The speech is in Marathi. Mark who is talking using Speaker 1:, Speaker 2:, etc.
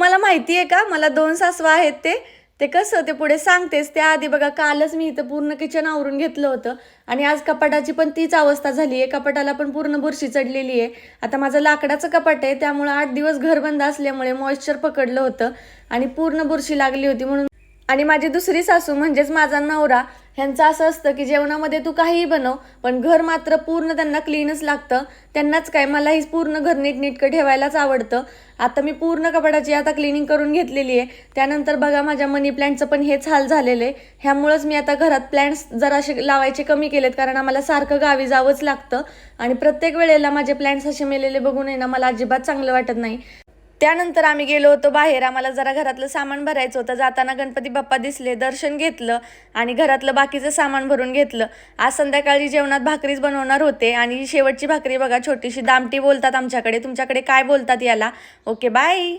Speaker 1: तुम्हाला माहिती आहे का? मला दोन सासवा आहेत ते. ते कसं ते पुढे सांगतेच. त्याआधी बघा कालच मी इथं पूर्ण किचन आवरून घेतलं होतं. आणि आज कपाटाची पण तीच अवस्था झाली आहे कपाटाला पण पूर्ण बुरशी चढलेली आहे. आता माझं लाकडाचं कपाट आहे त्यामुळं आठ दिवस घर बंद असल्यामुळे मॉइश्चर पकडलं होतं. आणि पूर्ण बुरशी लागली होती म्हणून आणि माझी दुसरी सासू म्हणजेच माझा नवरा ह्यांचं असं असतं की जेवणामध्ये तू काहीही बनव पण घर मात्र पूर्ण त्यांना क्लीनच लागतं. त्यांनाच काय मलाही पूर्ण घर नीटनीटकं ठेवायलाच आवडतं. आता मी पूर्ण कपाटाची आता क्लिनिंग करून घेतलेली आहे. त्यानंतर बघा माझ्या मनी प्लॅन्टचं पण हेच हाल झालेलं आहे. ह्यामुळंच मी आता घरात प्लॅन्ट्स जराशे लावायचे कमी केलेत कारण आम्हाला सारखं गावी जावंच लागतं. आणि प्रत्येक वेळेला माझे प्लॅन्ट्स असे मेलेले बघून आहे ना मला अजिबात चांगलं वाटत नाही. त्यानंतर आम्ही गेलो होतो बाहेर. आम्हाला जरा घरातलं सामान भरायचं होतं. जाताना गणपती बाप्पा दिसले दर्शन घेतलं आणि घरातलं बाकीचं सामान भरून घेतलं. आज संध्याकाळी जेवणात भाकरीच बनवणार होते आणि शेवटची भाकरी बघा छोटीशी दामटी बोलतात आमच्याकडे. तुमच्याकडे काय बोलतात याला? Okay bye.